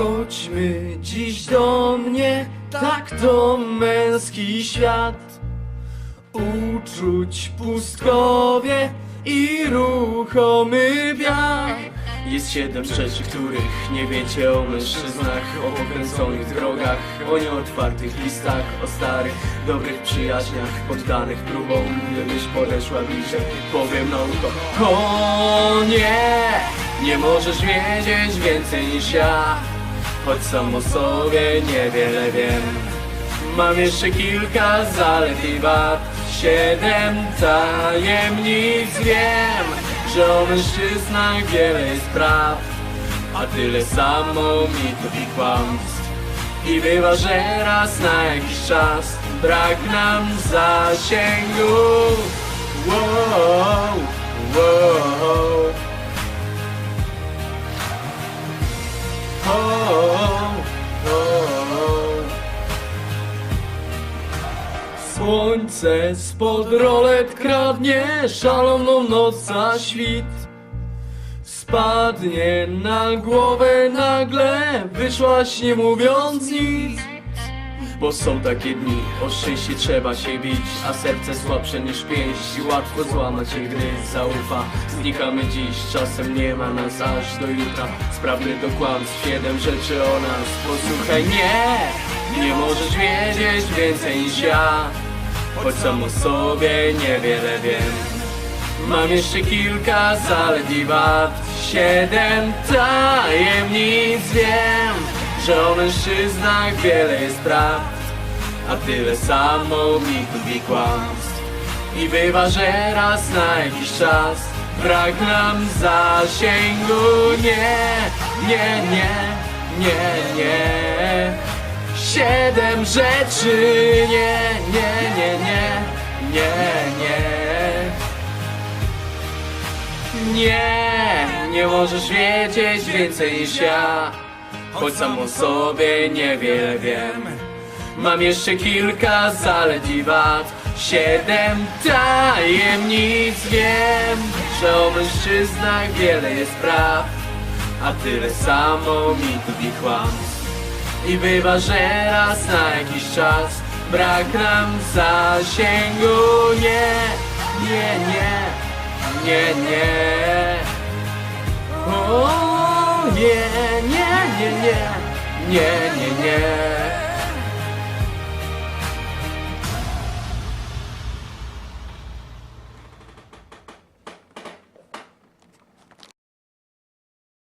Chodźmy dziś do mnie, tak to męski świat. Uczuć pustkowie i ruchomy wiatr. Jest siedem rzeczy, których nie wiecie o mężczyznach O pokręconych drogach, o nieotwartych listach O starych, dobrych przyjaźniach Poddanych próbom, gdybyś podeszła bliżej Powiem na ucho O nie, nie możesz wiedzieć więcej niż ja Choć sam o sobie niewiele wiem. Mam jeszcze kilka zalet i wad. Siedem tajemnic wiem Że o mężczyznach wiele jest praw. A tyle samo mitów i kłamstw. I bywa, że raz na jakiś czas Brak nam zasięgu Słońce spod rolet kradnie szaloną noc za świt Spadnie na głowę. Nagle, wyszłaś nie mówiąc nic bo są takie dni, o szczęście trzeba się bić A serce słabsze niż pięść i łatwo złamać się, gdy zaufa. Znikamy dziś, czasem nie ma nas aż do jutra. Sprawny do kłamstw, siedem rzeczy o nas. Posłuchaj, nie, nie możesz wiedzieć więcej niż ja Choć sam o sobie niewiele wiem. Mam jeszcze kilka zalet i wad. Siedem tajemnic wiem Że o mężczyznach wiele jest praw A tyle samo mitów i kłamstw. I bywa, że raz na jakiś czas Brak nam zasięgu. Nie, nie, nie, nie, nie Siedem rzeczy. Nie, nie, nie, nie, nie, nie. Nie, nie możesz wiedzieć więcej niż ja. Choć sam o sobie niewiele wiem. Mam jeszcze kilka zalet i wad. Siedem tajemnic wiem Że o mężczyznach wiele jest praw. A tyle samo mitów i kłamstw I bywa, że raz na jakiś czas Brak nam zasięgu Nie, nie, nie nie, nie. O, nie, nie, nie, nie, nie, nie, nie.